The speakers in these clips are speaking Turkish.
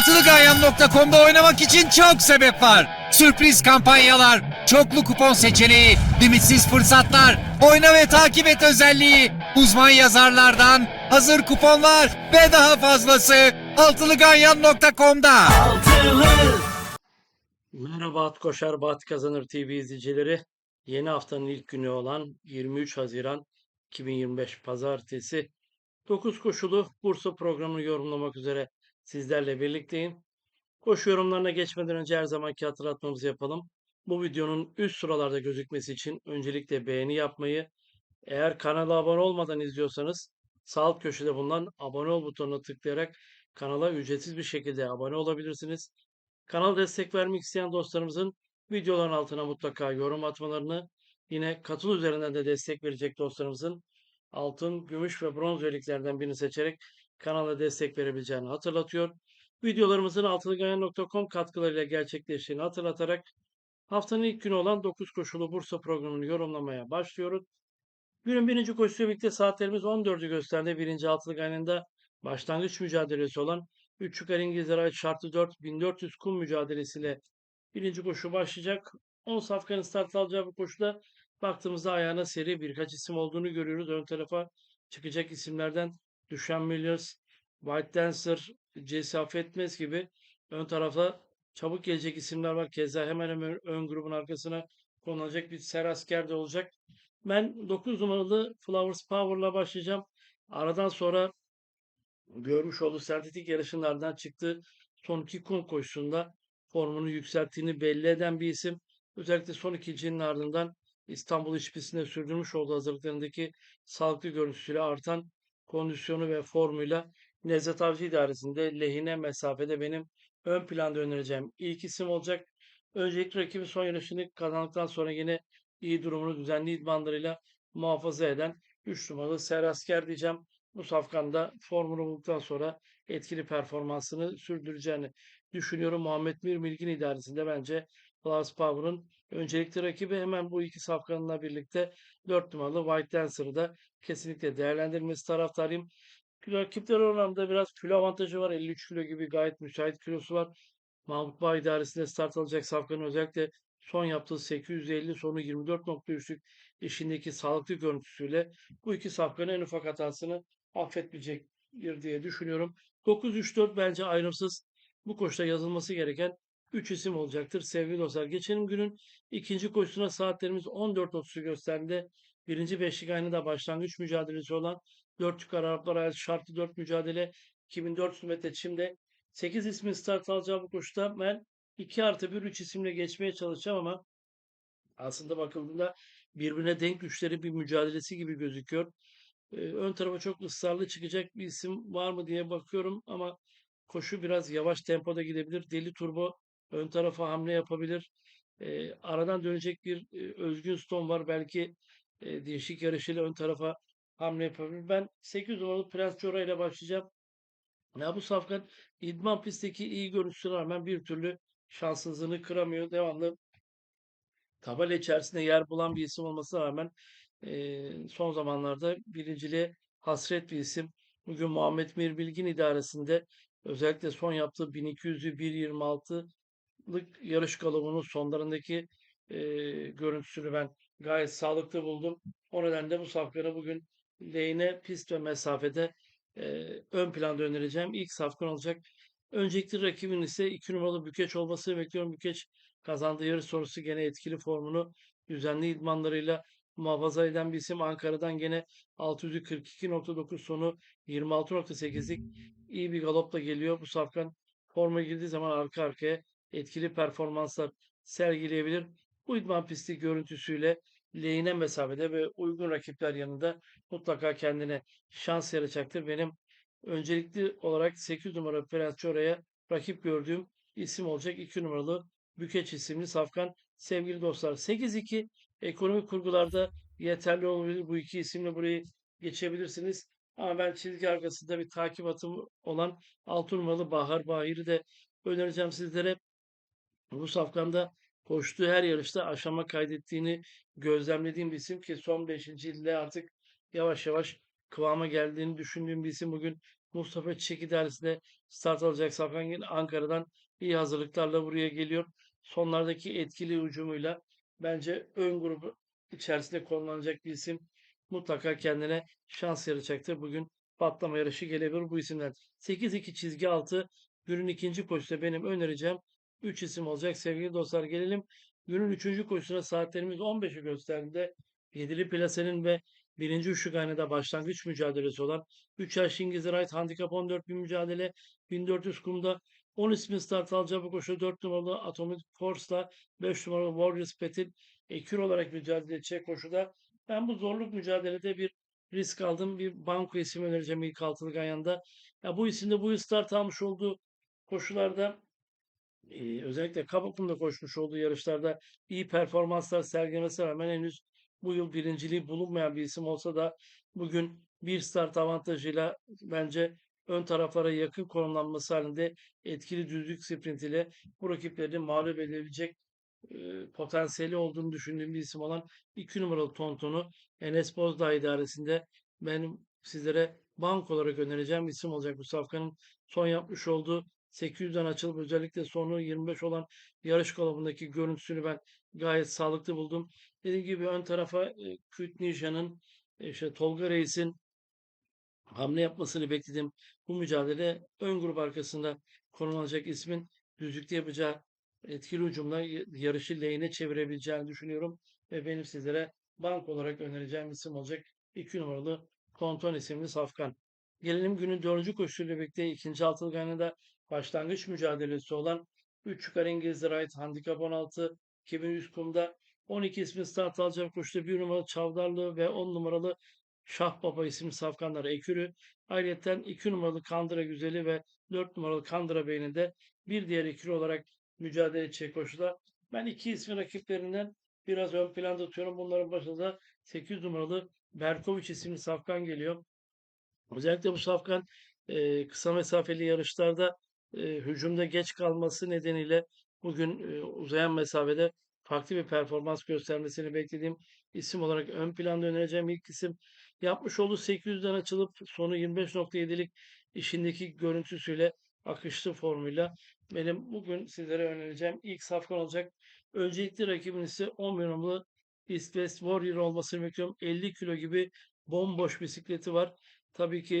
Altılıganyan.com'da oynamak için çok sebep var. Sürpriz kampanyalar, çoklu kupon seçeneği, limitsiz fırsatlar, oyna ve takip et özelliği, uzman yazarlardan hazır kuponlar ve daha fazlası Altılıganyan.com'da. Merhaba At Koşar Bat Kazanır TV izleyicileri. Yeni haftanın ilk günü olan 23 Haziran 2025 Pazartesi 9 koşulu Bursa programını yorumlamak üzere sizlerle birlikteyim. Koşu yorumlarına geçmeden önce her zamanki hatırlatmamızı yapalım. Bu videonun üst sıralarda gözükmesi için öncelikle beğeni yapmayı, eğer kanala abone olmadan izliyorsanız sağ alt köşede bulunan abone ol butonuna tıklayarak kanala ücretsiz bir şekilde abone olabilirsiniz. Kanal destek vermek isteyen dostlarımızın videoların altına mutlaka yorum atmalarını, yine katıl üzerinden de destek verecek dostlarımızın altın, gümüş ve bronz üyeliklerden birini seçerek kanala destek verebileceğini hatırlatıyor. Videolarımızın altılıgayan.com katkılarıyla gerçekleştiğini hatırlatarak haftanın ilk günü olan 9 koşulu Bursa programını yorumlamaya başlıyoruz. Günün birinci koşusuyla birlikte saatlerimiz 14'ü gösterdi. Birinci altılı gayrında başlangıç mücadelesi olan 3 yukarı İngilizler ait şartlı 4 1400 kum mücadelesiyle birinci koşu başlayacak. 10 safkanın start alacağı bu koşuda baktığımızda ayağına seri birkaç isim olduğunu görüyoruz. Ön tarafa çıkacak isimlerden Düşen Millers, White Dancer, Jesse Affetmez gibi ön tarafa çabuk gelecek isimler var. Keza hemen hemen ön grubun arkasına konulacak bir Serasker de olacak. Ben 9 numaralı Flowers Power'la başlayacağım. Aradan sonra görmüş olduğu sertetik yarışlardan çıktı. Son iki kum koşusunda formunu yükselttiğini belli eden bir isim. Özellikle son ikincinin ardından İstanbul İşbisi'ne sürdürmüş olduğu hazırlıklarındaki sağlıklı görüntüsüyle artan kondisyonu ve formuyla Nevzat Avcı idaresinde lehine mesafede benim ön planda önereceğim ilk isim olacak. Öncelikle rakibi son yarışını kazandıktan sonra yine iyi durumunu düzenli idmanlarıyla muhafaza eden 3 numaralı Serasker diyeceğim. Bu safkanda formunu bulduktan sonra etkili performansını sürdüreceğini düşünüyorum. Muhammed Mir Milgin idaresinde bence Plus Power'ın öncelikli rakibi hemen bu iki safkanla birlikte 4 numaralı White Dancer'ı da kesinlikle değerlendirmesi taraftarıyım. Rakipler oranında biraz kilo avantajı var. 53 kilo gibi gayet müsait kilosu var. Mahmut Bağ idaresinde start alacak safkanın özellikle son yaptığı 850 sonu 24.3'lük işindeki sağlıklı görüntüsüyle bu iki safkanın en ufak hatasını affetmeyecektir diye düşünüyorum. 9-3-4 bence ayrımsız bu koşuda yazılması gereken 3 isim olacaktır sevgili dostlar. Geçelim günün ikinci koşusuna saatlerimiz 14.30'u gösterdi. Birinci beşlik aynı da başlangıç mücadelesi olan 4 yukarı Araplar ait şartlı 4 mücadele 2400 metre çimde 8 ismin start alacağı bu koşuda ben 2 artı 1 3 isimle geçmeye çalışacağım ama aslında bakıldığında birbirine denk güçleri bir mücadelesi gibi gözüküyor. Ee, ön tarafa çok ısrarlı çıkacak bir isim var mı diye bakıyorum ama koşu biraz yavaş tempoda gidebilir. Deli Turbo ön tarafa hamle yapabilir. Ee, aradan dönecek bir e, Özgün Stone var. Belki e, değişik yarışıyla ön tarafa hamle yapabilir. Ben 8 numaralı Prens Cora ile başlayacağım. Ya bu safkan idman pistteki iyi görüntüsüne rağmen bir türlü şanssızlığını kıramıyor. Devamlı tabela içerisinde yer bulan bir isim olmasına rağmen e, son zamanlarda birinciliğe hasret bir isim. Bugün Muhammed Mir Bilgin idaresinde özellikle son yaptığı 1200'ü 1.26'lık yarış kalıbının sonlarındaki e, görüntüsünü ben gayet sağlıklı buldum. O nedenle bu safkanı bugün lehine pist ve mesafede e, ön planda önereceğim. İlk safkan olacak. Öncelikli rakibin ise 2 numaralı Bükeç olmasını bekliyorum. Bükeç kazandığı yarış sonrası gene etkili formunu düzenli idmanlarıyla muhafaza eden bir isim. Ankara'dan gene 642.9 sonu 26.8'lik iyi bir galopla geliyor. Bu safkan forma girdiği zaman arka arkaya etkili performanslar sergileyebilir. Bu idman pisti görüntüsüyle lehine mesafede ve uygun rakipler yanında mutlaka kendine şans yaratacaktır. Benim öncelikli olarak 8 numara Prens rakip gördüğüm isim olacak. 2 numaralı Bükeç isimli Safkan. Sevgili dostlar 8-2 ekonomik kurgularda yeterli olabilir. Bu iki isimle burayı geçebilirsiniz. Ama ben çizgi arkasında bir takip atım olan 6 numaralı Bahar Bahir'i de önereceğim sizlere. Bu safkanda koştuğu her yarışta aşama kaydettiğini gözlemlediğim bir isim ki son 5. ilde artık yavaş yavaş kıvama geldiğini düşündüğüm bir isim. Bugün Mustafa Çiçek idaresinde start alacak Safkan yine Ankara'dan iyi hazırlıklarla buraya geliyor. Sonlardaki etkili hücumuyla bence ön grubu içerisinde konumlanacak bir isim mutlaka kendine şans yaratacaktır. Bugün patlama yarışı gelebilir bu isimler. 8-2 çizgi altı günün ikinci koşusu benim önereceğim 3 isim olacak. Sevgili dostlar gelelim günün üçüncü koşusuna saatlerimiz 15'i gösterdiğinde yedili plasenin ve birinci üçlük hanede başlangıç mücadelesi olan 3 yaş İngiliz Right Handicap 14 bin mücadele 1400 kumda 10 ismin start alacağı bu koşu 4 numaralı Atomic Force'la 5 numaralı Warriors Pet'in ekür olarak mücadele edecek koşuda ben bu zorluk mücadelede bir risk aldım. Bir banko ismi önereceğim ilk altılık ayağında. Ya bu isimde bu start almış olduğu koşularda e, özellikle Kabak'ın koşmuş olduğu yarışlarda iyi performanslar sergilemesine rağmen henüz bu yıl birinciliği bulunmayan bir isim olsa da bugün bir start avantajıyla bence ön taraflara yakın konumlanması halinde etkili düzlük sprint ile bu rakiplerini mağlup edebilecek e, potansiyeli olduğunu düşündüğüm bir isim olan 2 numaralı Tonton'u Enes Bozdağ idaresinde benim sizlere bank olarak önereceğim isim olacak. Bu safkanın son yapmış olduğu 800'den açılıp özellikle sonu 25 olan yarış kolabındaki görüntüsünü ben gayet sağlıklı buldum. Dediğim gibi ön tarafa e, Küt Ninja'nın e, işte Tolga Reis'in hamle yapmasını bekledim. Bu mücadele ön grup arkasında konumlanacak ismin düzlükte yapacağı etkili hücumla y- yarışı lehine çevirebileceğini düşünüyorum. Ve benim sizlere bank olarak önereceğim isim olacak. 2 numaralı Konton isimli Safkan. Gelelim günün dördüncü koşusuyla birlikte ikinci altılı ganada başlangıç mücadelesi olan 3 yukarı İngiliz Right Handicap 16 2100 kumda 12 ismi start alacak koşuda 1 numaralı Çavdarlı ve 10 numaralı Şah Baba isimli safkanlar ekürü. Ayrıca 2 numaralı Kandıra Güzeli ve 4 numaralı Kandıra Bey'inin de bir diğer ekürü olarak mücadele edecek koşuda. Ben iki ismi rakiplerinden biraz ön planda tutuyorum. Bunların başında 8 numaralı Berkoviç isimli safkan geliyor. Özellikle bu safkan kısa mesafeli yarışlarda e, hücumda geç kalması nedeniyle bugün e, uzayan mesafede farklı bir performans göstermesini beklediğim isim olarak ön planda önereceğim ilk isim yapmış olduğu 800'den açılıp sonu 25.7'lik işindeki görüntüsüyle akışlı formuyla benim bugün sizlere önereceğim ilk safkan olacak. Öncelikli rakibin ise 11 numaralı East West Warrior olmasını bekliyorum. 50 kilo gibi bomboş bisikleti var. Tabii ki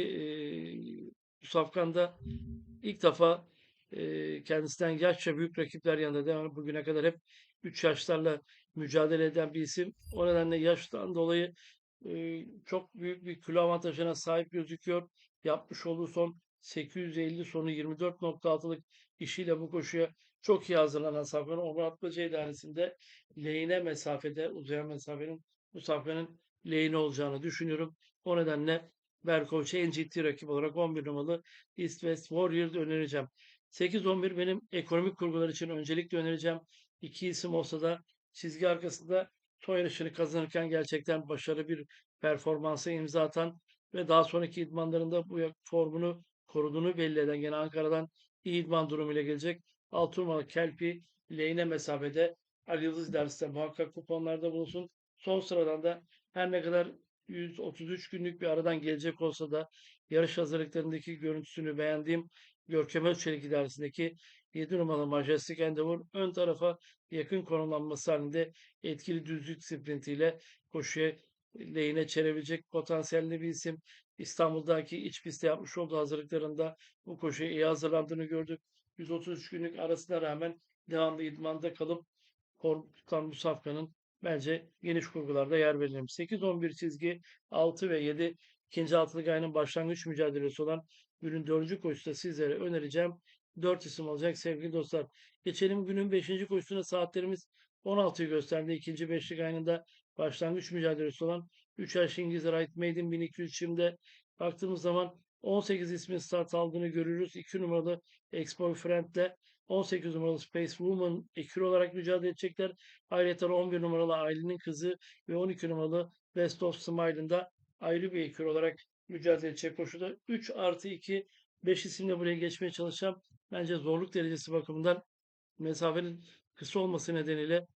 bu safkanda ilk defa eee, kendisinden yaşça büyük rakipler yanında devam bugüne kadar hep 3 yaşlarla mücadele eden bir isim. O nedenle yaştan dolayı eee, çok büyük bir kilo avantajına sahip gözüküyor. Yapmış olduğu son 850 sonu 24.6'lık işiyle bu koşuya çok iyi hazırlanan Safkan Onur Atmaca idaresinde lehine mesafede uzayan mesafenin bu safkanın lehine olacağını düşünüyorum. O nedenle Berkoviç'e en ciddi rakip olarak 11 numaralı East West Warriors önereceğim. 8-11 benim ekonomik kurgular için öncelikle önereceğim. İki isim olsa da çizgi arkasında son yarışını kazanırken gerçekten başarılı bir performansa imza atan ve daha sonraki idmanlarında bu formunu koruduğunu belli eden gene Ankara'dan iyi idman durumuyla gelecek. 6 numaralı Kelpi lehine mesafede Ali Yıldız dersinde muhakkak kuponlarda bulunsun. Son sıradan da her ne kadar 133 günlük bir aradan gelecek olsa da yarış hazırlıklarındaki görüntüsünü beğendiğim Görkem Özçelik idaresindeki 7 numaralı Majestic Endeavor ön tarafa yakın konumlanması halinde etkili düzlük sprintiyle koşuya lehine çevirebilecek potansiyelli bir isim. İstanbul'daki iç pistte yapmış olduğu hazırlıklarında bu koşuya iyi hazırlandığını gördük. 133 günlük arasına rağmen devamlı idmanda kalıp korkutan bu safkanın bence geniş kurgularda yer verelim. 8-11 çizgi 6 ve 7 ikinci altılık ayının başlangıç mücadelesi olan günün dördüncü koşuda sizlere önereceğim 4 isim olacak sevgili dostlar. Geçelim günün 5. koşusuna saatlerimiz 16'yı gösterdi. İkinci beşlik ayında başlangıç mücadelesi olan 3 yaş İngiliz Right Maiden 1200 şimdi baktığımız zaman 18 ismin start aldığını görürüz. 2 numaralı Ex-Boyfriend'le 18 numaralı Space Woman ekür olarak mücadele edecekler. Ayrıca 11 numaralı Aylin'in kızı ve 12 numaralı Best of Smile'ın da ayrı bir ekür olarak mücadele edecek koşuda. 3 artı 2 5 isimle buraya geçmeye çalışacağım. Bence zorluk derecesi bakımından mesafenin kısa olması nedeniyle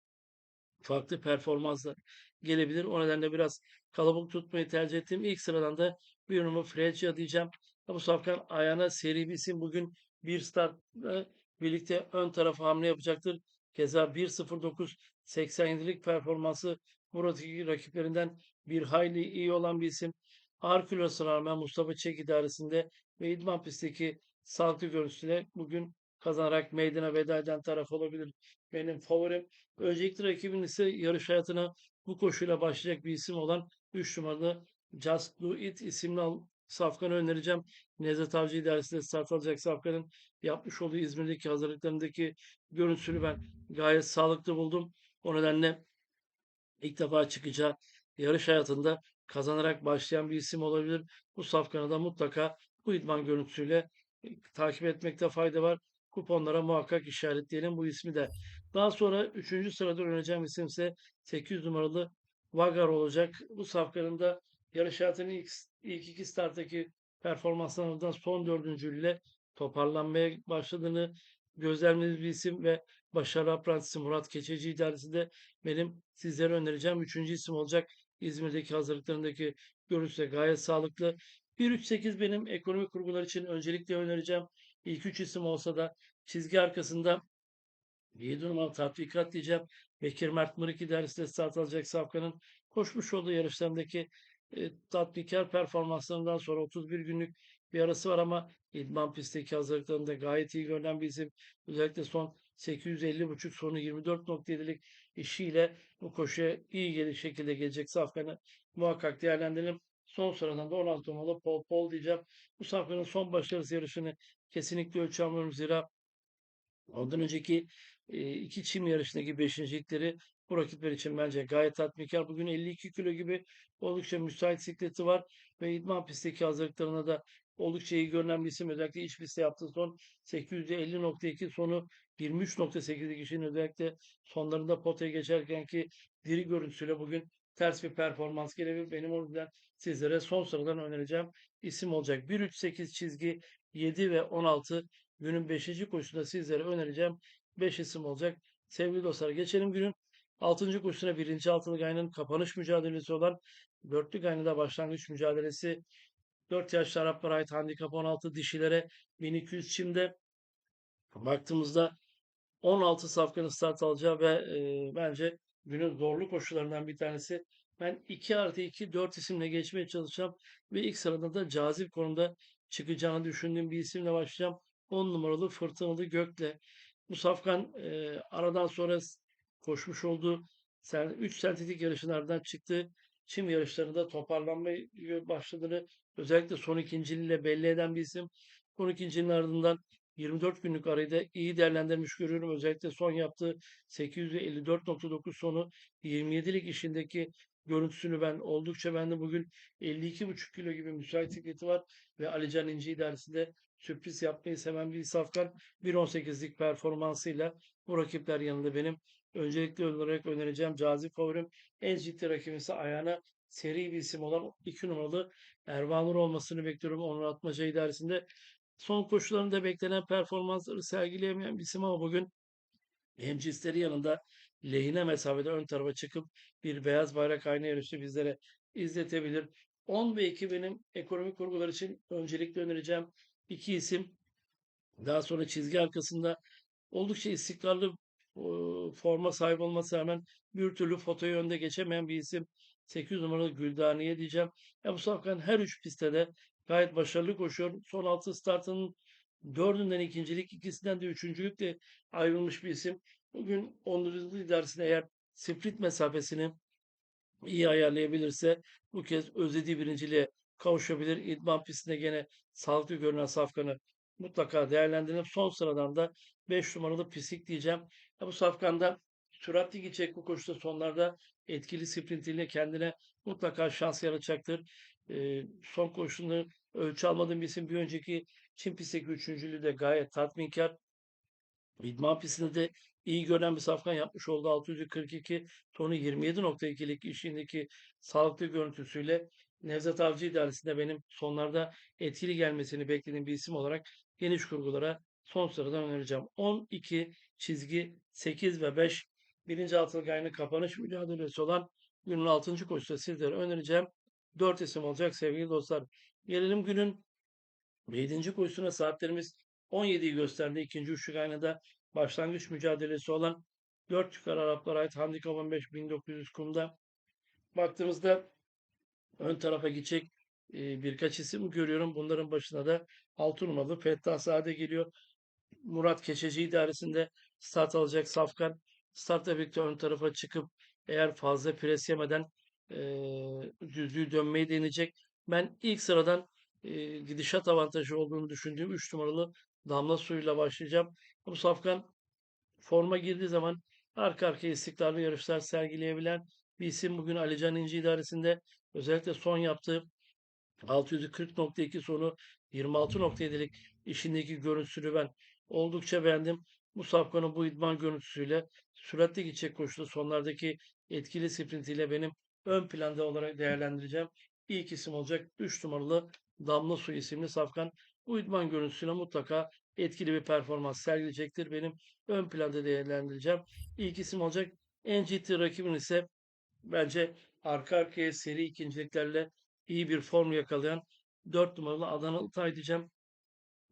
farklı performanslar gelebilir. O nedenle biraz kalabalık tutmayı tercih ettim. İlk sıradan da bir numara Frecia diyeceğim. Bu Safkan ayağına seri bir isim bugün bir startla birlikte ön tarafa hamle yapacaktır. Keza 1.09 87'lik performansı buradaki rakiplerinden bir hayli iyi olan bir isim. Ağır kilosuna rağmen Mustafa Çek idaresinde ve idman pistteki sağlıklı görüntüsüyle bugün kazanarak meydana veda eden taraf olabilir. Benim favorim. Öncelikle rakibin ise yarış hayatına bu koşuyla başlayacak bir isim olan 3 numaralı Just Do It isimli safkanı önereceğim. Nevzat Avcı idaresinde start alacak safkanın yapmış olduğu İzmir'deki hazırlıklarındaki görüntüsünü ben gayet sağlıklı buldum. O nedenle ilk defa çıkacağı yarış hayatında kazanarak başlayan bir isim olabilir. Bu safkanı da mutlaka bu idman görüntüsüyle takip etmekte fayda var. Kuponlara muhakkak işaretleyelim bu ismi de. Daha sonra 3. sırada önereceğim isim ise 800 numaralı Vagar olacak. Bu safkanın da yarış hayatının ilk, ilk iki starttaki performanslarından son dördüncülüğüyle toparlanmaya başladığını gözlemlediğimiz bir isim ve başarı aprantisi Murat Keçeci idaresinde benim sizlere önereceğim üçüncü isim olacak. İzmir'deki hazırlıklarındaki görüntüsü gayet sağlıklı. 1-3-8 benim ekonomik kurgular için öncelikle önereceğim. İlk üç isim olsa da çizgi arkasında 7 numaralı tatbikat diyeceğim. Bekir Mert Mırık idaresinde start alacak Safkan'ın koşmuş olduğu yarışlarındaki e, tatbikar performanslarından sonra 31 günlük bir arası var ama idman pistteki hazırlıklarında gayet iyi görünen bir isim. Özellikle son 850.5 sonu 24.7'lik işiyle bu koşuya iyi gelir şekilde gelecek Safkan'ı muhakkak değerlendirelim. Son sıradan da 16 numaralı Paul Paul diyeceğim. Bu Safkan'ın son başarısı yarışını kesinlikle ölçemiyorum zira Ondan önceki e, iki çim yarışındaki beşincilikleri bu rakipler için bence gayet tatminkar. Bugün 52 kilo gibi oldukça müsait sikleti var ve idman pistteki hazırlıklarına da oldukça iyi görünen bir isim. Özellikle iç pistte yaptığı son 850.2 sonu 23.8'lik işin özellikle sonlarında potaya geçerken ki diri görüntüsüyle bugün ters bir performans gelebilir. Benim o yüzden sizlere son sıradan önereceğim isim olacak. 1-3-8 çizgi 7 ve 16 günün 5. koşusunda sizlere önereceğim 5 isim olacak. Sevgili dostlar geçelim günün 6. koşusuna 1. altılık ayının kapanış mücadelesi olan dörtlük aynada başlangıç mücadelesi 4 yaşlı Araplara ait handikap 16 dişilere 1200 çimde baktığımızda 16 safkanın start alacağı ve e, bence günün zorlu koşularından bir tanesi. Ben 2 artı 2 4 isimle geçmeye çalışacağım ve ilk sırada da cazip konumda çıkacağını düşündüğüm bir isimle başlayacağım. 10 numaralı Fırtınalı Gök'le. Bu safkan e, aradan sonra koşmuş olduğu 3 sentetik yarışlardan çıktı. Çim yarışlarında toparlanmaya başladığını özellikle son ikinciliğiyle belli eden bir isim. Son ikinciliğin ardından 24 günlük arayı da iyi değerlendirmiş görüyorum. Özellikle son yaptığı 854.9 sonu 27'lik işindeki görüntüsünü ben oldukça bende bugün 52,5 kilo gibi müsait sikleti var ve Alican İnci idaresinde sürpriz yapmayı seven bir safkan 1.18'lik performansıyla bu rakipler yanında benim öncelikli olarak önereceğim cazip favorim en ciddi rakibim ise ayağına seri bir isim olan 2 numaralı Ervanur olmasını bekliyorum Onur Atmaca idaresinde. Son koşularında beklenen performansları sergileyemeyen bir isim ama bugün hemcinsleri yanında lehine mesafede ön tarafa çıkıp bir beyaz bayrak aynı yarışı bizlere izletebilir. 10 ve 2 benim ekonomik kurgular için öncelikle önereceğim iki isim. Daha sonra çizgi arkasında oldukça istikrarlı forma sahip olması rağmen bir türlü fotoyu önde geçemeyen bir isim. 8 numaralı Güldaniye diyeceğim. Ya bu Safkan her üç pistte de gayet başarılı koşuyor. Son 6 startının dördünden ikincilik, ikisinden de üçüncülükle ayrılmış bir isim. Bugün onurlu idaresine eğer sprint mesafesini iyi ayarlayabilirse bu kez özlediği birinciliğe kavuşabilir. İdman pistinde gene sağlıklı görünen Safkan'ı mutlaka değerlendirelim. Son sıradan da 5 numaralı pisik diyeceğim. Ya bu Safkan'da süratli gidecek bu koşuda sonlarda etkili sprintiyle kendine mutlaka şans yaratacaktır. Ee, son koşusunu ölçü almadığım bir isim bir önceki Çin pistteki üçüncülüğü de gayet tatminkar. İdman pistinde de iyi gören bir safkan yapmış oldu. 642 tonu 27.2'lik işindeki sağlıklı görüntüsüyle Nevzat Avcı idaresinde benim sonlarda etkili gelmesini beklediğim bir isim olarak geniş kurgulara son sıradan önereceğim. 12 çizgi 8 ve 5 birinci altılık ayının kapanış mücadelesi olan günün 6. koşuda sizlere önereceğim 4 isim olacak sevgili dostlar. Gelelim günün Ve 7. koşusuna saatlerimiz 17'yi gösterdi. İkinci üçlük aynada başlangıç mücadelesi olan 4 yukarı Araplara ait Handikap 15 1900 kumda baktığımızda ön tarafa gidecek birkaç isim görüyorum. Bunların başına da 6 numaralı Fettah Sade geliyor. Murat Keçeci idaresinde start alacak Safkan. Startla birlikte ön tarafa çıkıp eğer fazla pres yemeden e, düzlüğü dönmeyi deneyecek. Ben ilk sıradan e, gidişat avantajı olduğunu düşündüğüm 3 numaralı Damla Suyu'yla başlayacağım. Bu Safkan forma girdiği zaman arka arkaya istikrarlı yarışlar sergileyebilen bir isim. Bugün Alican İnci idaresinde özellikle son yaptığı 640.2 sonu 26.7'lik işindeki görüntüsünü ben oldukça beğendim. Bu Safkan'ın bu idman görüntüsüyle süratli gidecek koşuda sonlardaki etkili sprintiyle benim ön planda olarak değerlendireceğim. İlk isim olacak 3 numaralı Damla Su isimli Safkan. Bu idman görüntüsüne mutlaka etkili bir performans sergileyecektir. Benim ön planda değerlendireceğim. İlk isim olacak. En ciddi rakibin ise bence arka arkaya seri ikinciliklerle iyi bir form yakalayan 4 numaralı Adanalı Tay diyeceğim.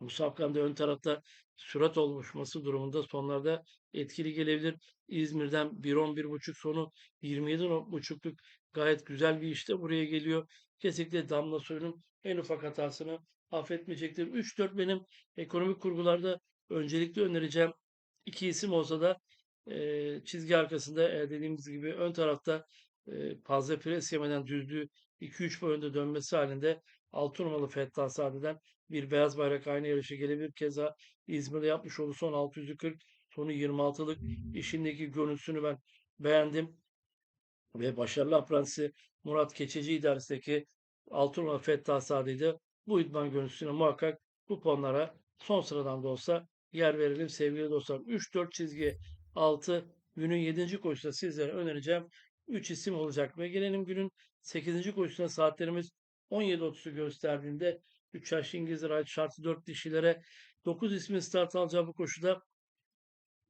Bu Safkan'da ön tarafta sürat oluşması durumunda sonlarda etkili gelebilir. İzmir'den 1.11.5 sonu 27.5'luk gayet güzel bir işte buraya geliyor. Kesinlikle Damla Soy'un en ufak hatasını affetmeyecektir. 3-4 benim ekonomik kurgularda öncelikli önereceğim iki isim olsa da e, çizgi arkasında e, dediğimiz gibi ön tarafta e, fazla pres yemeden düzlüğü 2-3 boy önde dönmesi halinde 6 numaralı Fettah Sade'den bir beyaz bayrak aynı yarışı gelebilir. Keza İzmir'de yapmış olduğu son 640 sonu 26'lık işindeki görüntüsünü ben beğendim. Ve başarılı aprantisi Murat Keçeci idaresindeki 6 numaralı Fettah Sade'ydi. Bu idman görüntüsüne muhakkak bu puanlara son sıradan da olsa yer verelim sevgili dostlar. 3-4 çizgi 6 günün 7. koşusunda sizlere önereceğim 3 isim olacak ve gelelim günün 8. koşusuna saatlerimiz 17.30'u gösterdiğinde 3 yaş İngiliz ait şartı 4 dişilere 9 ismin start alacağı bu koşuda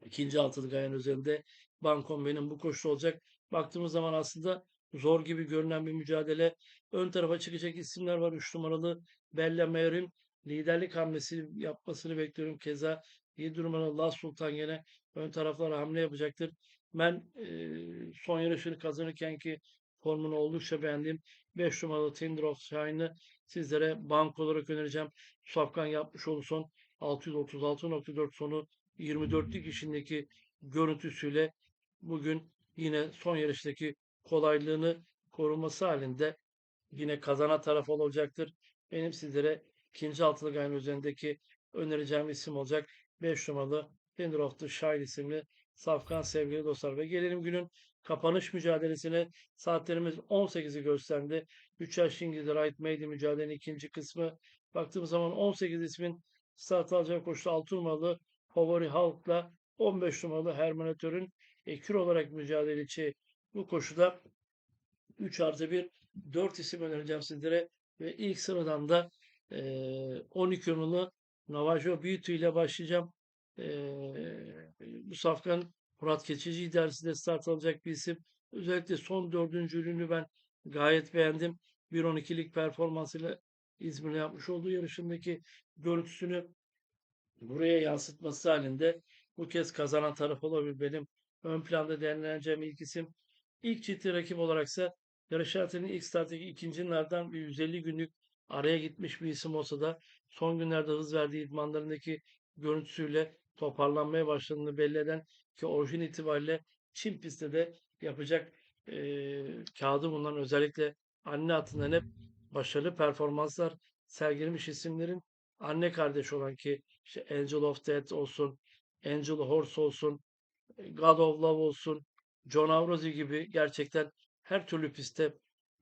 ikinci altılık ayağın üzerinde Bankombe'nin bu koşu olacak. Baktığımız zaman aslında zor gibi görünen bir mücadele. Ön tarafa çıkacak isimler var. 3 numaralı Bella Merim liderlik hamlesi yapmasını bekliyorum. Keza 7 numaralı Las Sultan yine ön taraflara hamle yapacaktır. Ben e, son yarışını kazanırken ki formunu oldukça beğendim. 5 numaralı Tinder Shine'ı sizlere bank olarak önereceğim. Safkan yapmış son 636.4 sonu 24'lük işindeki görüntüsüyle bugün yine son yarıştaki kolaylığını koruması halinde yine kazanan taraf olacaktır. Benim sizlere ikinci altılık ayın üzerindeki önereceğim isim olacak. 5 numaralı Tinder of the Shine isimli Safkan sevgili dostlar. Ve gelelim günün kapanış mücadelesine. Saatlerimiz 18'i gösterdi. 3 yaş İngiliz Right Made mücadelenin ikinci kısmı. Baktığımız zaman 18 ismin start alacağı koşu 6 numaralı Favori Halk'la 15 numaralı Hermanatör'ün ekür olarak mücadele içi bu koşuda 3 artı 1 4 isim önereceğim sizlere ve ilk sıradan da e, 12 numaralı Navajo Beauty ile başlayacağım. E, bu safkan Murat Keçici idaresinde start alacak bir isim. Özellikle son dördüncülüğünü ben gayet beğendim. 1.12'lik performansıyla İzmir'de yapmış olduğu yarışındaki görüntüsünü buraya yansıtması halinde bu kez kazanan taraf olabilir benim ön planda değerlendireceğim ilk isim. İlk ciddi rakip olaraksa yarış hayatının ilk starttaki ikincilerden bir 150 günlük araya gitmiş bir isim olsa da son günlerde hız verdiği idmanlarındaki görüntüsüyle toparlanmaya başladığını belli eden ki orijin itibariyle Çin pistte de yapacak e, kağıdı bulunan özellikle anne atından hep başarılı performanslar sergilemiş isimlerin anne kardeşi olan ki işte Angel of Death olsun, Angel Horse olsun, God of Love olsun, John Avrozi gibi gerçekten her türlü pistte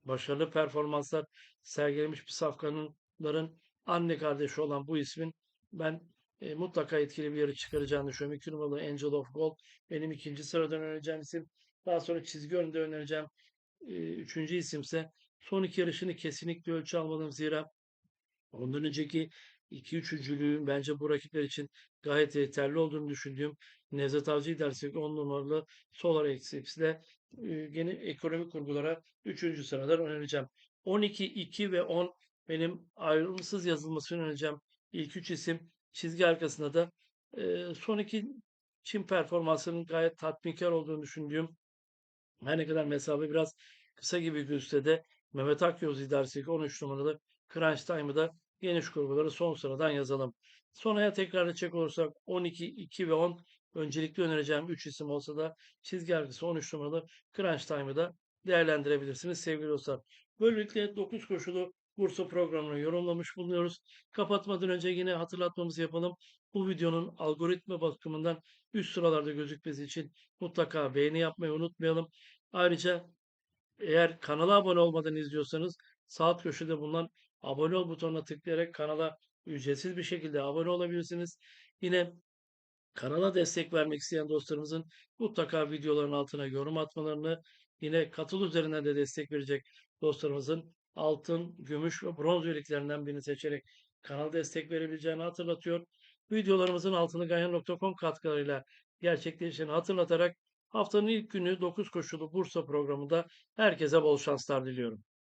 başarılı performanslar sergilemiş bir safkanların anne kardeşi olan bu ismin ben e, mutlaka etkili bir yarı çıkaracağını düşünüyorum. 2 numaralı Angel of Gold benim ikinci sıradan önereceğim isim. Daha sonra çizgi önünde önereceğim. E, üçüncü isimse son iki yarışını kesinlikle ölçü almadım zira ondan önceki 2-3 üçüncülüğün bence bu rakipler için gayet yeterli olduğunu düşündüğüm Nevzat Avcı dersek 10 numaralı Solar Exceps'le e, gene ekonomik kurgulara 3. sıradan önereceğim. 12, 2 ve 10 benim ayrımsız yazılmasını önereceğim ilk üç isim. Çizgi arkasında da e, son iki Çin performansının gayet tatminkar olduğunu düşündüğüm her ne kadar mesafe biraz kısa gibi gözükse de Mehmet Akyol idaresindeki 13 numaralı Crunch Time'ı da geniş kurguları son sıradan yazalım. Sonraya tekrar edecek olursak 12, 2 ve 10 öncelikli önereceğim 3 isim olsa da çizgi arkası 13 numaralı Crunch Time'ı da değerlendirebilirsiniz sevgili dostlar. Böylelikle 9 koşulu Bursa programını yorumlamış bulunuyoruz. Kapatmadan önce yine hatırlatmamızı yapalım. Bu videonun algoritma bakımından üst sıralarda gözükmesi için mutlaka beğeni yapmayı unutmayalım. Ayrıca eğer kanala abone olmadan izliyorsanız sağ alt köşede bulunan abone ol butonuna tıklayarak kanala ücretsiz bir şekilde abone olabilirsiniz. Yine kanala destek vermek isteyen dostlarımızın mutlaka videoların altına yorum atmalarını, yine katıl üzerinden de destek verecek dostlarımızın altın, gümüş ve bronz üyeliklerinden birini seçerek kanal destek verebileceğini hatırlatıyor. Videolarımızın altını ganyan.com katkılarıyla gerçekleşeceğini hatırlatarak haftanın ilk günü 9 koşulu Bursa programında herkese bol şanslar diliyorum.